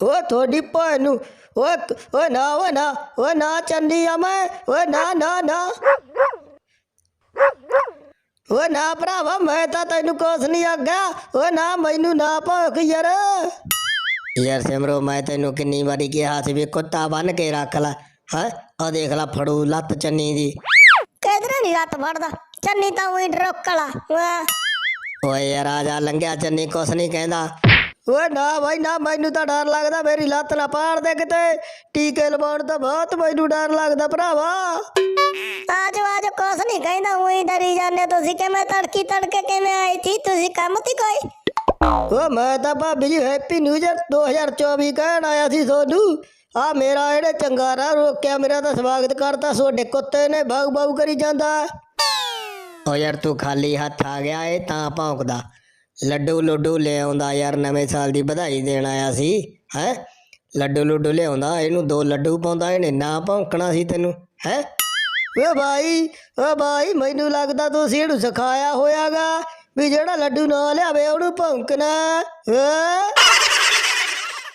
ਓ ਤੁਹਾਡੀ ਭੈਣ ਨੂੰ ਓ ਓ ਨਾ ਓ ਨਾ ਓ ਨਾ ਚੰਦੀ ਆ ਮੈਂ ਓ ਨਾ ਨਾ ਨਾ। ਓ ਨਾ ਭਰਾਵਾ ਮੈਂ ਤਾਂ ਤੈਨੂੰ ਕੁਛ ਨਹੀਂ ਆਗਾ ਓ ਨਾ ਮੈਨੂੰ ਨਾ ਭੌਂਕ ਯਾਰ। ਯਾਰ ਸਿਮਰੋ ਮੈਂ ਤੈਨੂੰ ਕਿੰਨੀ ਵਾਰੀ ਕਿਹਾ ਸੀ ਵੀ ਕੁੱਤਾ ਬੰਨ ਕੇ ਰੱਖ ਲੈ। ਹੈ? ਆ ਦੇਖ ਲੈ ਫੜੂ ਲੱਤ ਚੰਨੀ ਦੀ। ਕਿਧਰੇ ਨਹੀਂ ਰੱਤ ਫੜਦਾ? ਚੰਨੀ ਤਾਂ ਉਹੀ ਡਰੋਕਲਾ ਓਏ ਯਾਰ ਆ ਜਾ ਲੰਘਿਆ ਚੰਨੀ ਕੁਛ ਨਹੀਂ ਕਹਿੰਦਾ। ਓਏ ਨਾ ਭਾਈ ਨਾ ਮੈਨੂੰ ਤਾਂ ਡਰ ਲੱਗਦਾ ਮੇਰੀ ਲੱਤ ਨਾ ਪਾੜ ਦੇ ਕਿਤੇ। ਟੀਕੇ ਲਵਾਉਣ ਤੋਂ ਬਹੁਤ ਮੈਨੂੰ ਡਰ ਲੱਗਦਾ ਭਰਾਵਾ। ਆਜੋ ਆਜੋ ਕੁਛ ਨਹੀਂ ਕਹਿੰਦਾ ਉਹੀ ਡਰੀ ਜਾਂਦੇ ਤੁਸੀਂ ਕਿਵੇਂ ਤੜਕੀ ਤੜਕੇ ਕਿਵੇਂ ਆਈ ਥੀ ਤੁਸੀਂ ਕੰਮ ਤੀ ਕੋਈ? ਓ ਮੈਂ ਤਾਂ ਭਾਬੀ ਜੀ ਹੈਪੀ ਨਿਊ ਇਅਰ 2024 ਕਹਿਣ ਆਇਆ ਸੀ ਤੁਹਾਨੂੰ ਆ ਮੇਰਾ ਇਹਨੇ ਚੰਗਾ ਰਾਹ ਰੋਕਿਆ ਮੇਰਾ ਤਾਂ ਸਵਾਗਤ ਕਰਤਾ ਤੁਹਾਡੇ ਕੁੱਤੇ ਨੇ ਬਾਗ ਬਾਗ ਕਰੀ ਜਾਂਦਾ। ਓ ਯਾਰ ਤੂੰ ਖਾਲੀ ਹੱਥ ਆ ਗਿਆ ਇਹ ਤਾਂ ਭੌਂਕਦਾ। ਲੱਡੂ ਲੁੱਡੂ ਲਿਆਉਂਦਾ ਯਾਰ, ਨਵੇਂ ਸਾਲ ਦੀ ਵਧਾਈ ਦੇਣ ਆਇਆ ਸੀ, ਹੈ? ਲੱਡੂ ਲੁੱਡੂ ਲਿਆਉਂਦਾ, ਇਹਨੂੰ ਦੋ ਲੱਡੂ ਪਾਉਂਦਾ, ਇਹਨੇ ਨਾ ਭੌਂਕਣਾ ਸੀ ਤੈਨੂੰ, ਹੈ? ਓ ਭਾਈ ਓ ਭਾਈ, ਮੈਨੂੰ ਲੱਗਦਾ ਤੁਸੀਂ ਇਹਨੂੰ ਸਿਖਾਇਆ ਹੋਇਆਗਾ ਵੀ ਜਿਹੜਾ ਲੱਡੂ ਨਾ ਲਿਆਵੇ, ਉਹਨੂੰ ਭੌਂਕਣਾ, ਹੈ?